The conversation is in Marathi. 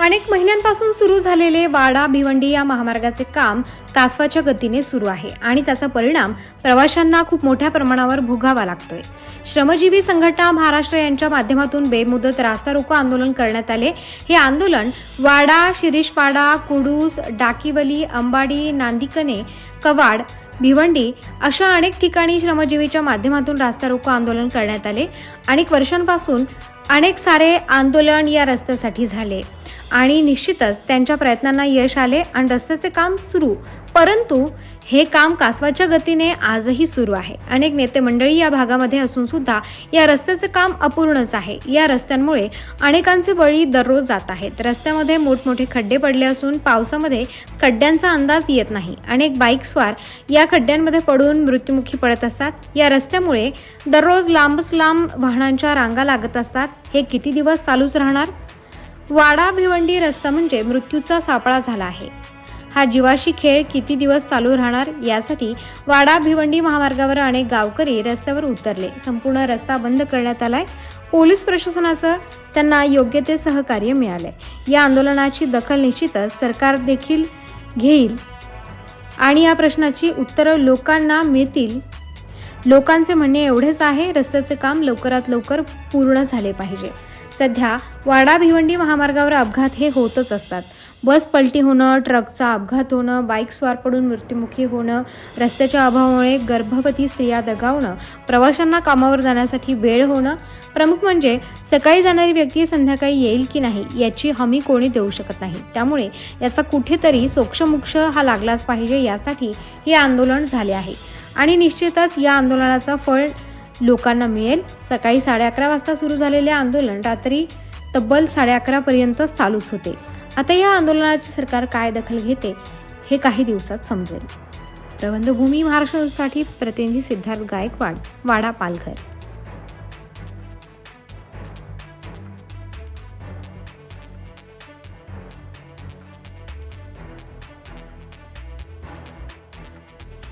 अनेक महिन्यांपासून सुरू झालेले वाडा भिवंडी या महामार्गाचे काम कासवाच्या गतीने सुरू आहे आणि त्याचा परिणाम प्रवाशांना खूप मोठ्या प्रमाणावर भोगावा लागतोय. श्रमजीवी संघटना महाराष्ट्र यांच्या माध्यमातून बेमुदत रास्ता रोको आंदोलन करण्यात आले. हे आंदोलन वाडा शिरीषवाडा कुडूस डाकिवली अंबाडी नांदिकने कवाड भिवंडी अशा अनेक ठिकाणी श्रमजीवीच्या माध्यमातून रास्ता रोको आंदोलन करण्यात आले. अनेक वर्षांपासून अनेक सारे आंदोलन या रस्त्यासाठी झाले. आणि निश्चितच त्यांच्या प्रयत्नांना यश आले आणि रस्त्याचे काम सुरू. परंतु हे काम कासवाच्या गतीने आजही सुरू आहे. अनेक नेते मंडळी या भागामध्ये असून सुद्धा या रस्त्याचे काम अपूर्णच आहे. या रस्त्यांमुळे अनेकांचे बळी दररोज जात आहेत. रस्त्यामध्ये मोठमोठे खड्डे पडले असून पावसामध्ये खड्ड्यांचा अंदाज येत नाही. अनेक बाईकस्वार या खड्ड्यांमध्ये पडून मृत्युमुखी पडत असतात. या रस्त्यामुळे दररोज लांबच लांब वाहनांच्या रांगा लागत असतात. हे किती दिवस चालूच राहणार? वाडा भिवंडी रस्ता म्हणजे मृत्यूचा सापळा झाला आहे. हा जीवाशी खेळ किती दिवस चालू राहणार यासाठी वाडा भिवंडी महामार्गावर अनेक गावकरी रस्त्यावर उतरले. संपूर्ण रस्ता बंद करण्यात आलाय. पोलीस प्रशासनाचं त्यांना योग्य ते सहकार्य मिळाले या आंदोलनाची दखल निश्चितच सरकार देखील घेईल. आणि या प्रश्नाची उत्तरं लोकांना मिळतील. लोकांचे म्हणणे एवढेच आहे रस्त्याचे काम लवकरात लवकर पूर्ण झाले पाहिजे. सध्या वाडा भिवंडी महामार्गावर अपघात हे होतच असतात. बस पलटी होणं ट्रकचा अपघात होणं बाईक स्वार पडून मृत्युमुखी होणं रस्त्याच्या अभावामुळे गर्भवती स्त्रिया दगावणं प्रवाशांना कामावर जाण्यासाठी वेळ होणं प्रमुख म्हणजे सकाळी जाणारी व्यक्ती संध्याकाळी येईल की नाही याची हमी कोणी देऊ शकत नाही. त्यामुळे याचा कुठेतरी सोक्षमोक्ष हा लागलाच पाहिजे यासाठी हे आंदोलन झाले आहे. आणि निश्चितच या आंदोलनाचा फळ लोकांना मिळेल. सकाळी साडे अकरा वाजता सुरू झालेले आंदोलन रात्री तब्बल साडे अकरापर्यंत चालूच होते. आता या आंदोलनाची सरकार काय दखल घेते हे काही दिवसात समजेल. प्रबंधभूमी महाराष्ट्रासाठी प्रतिनिधी सिद्धार्थ गायकवाड वाडा पालघर.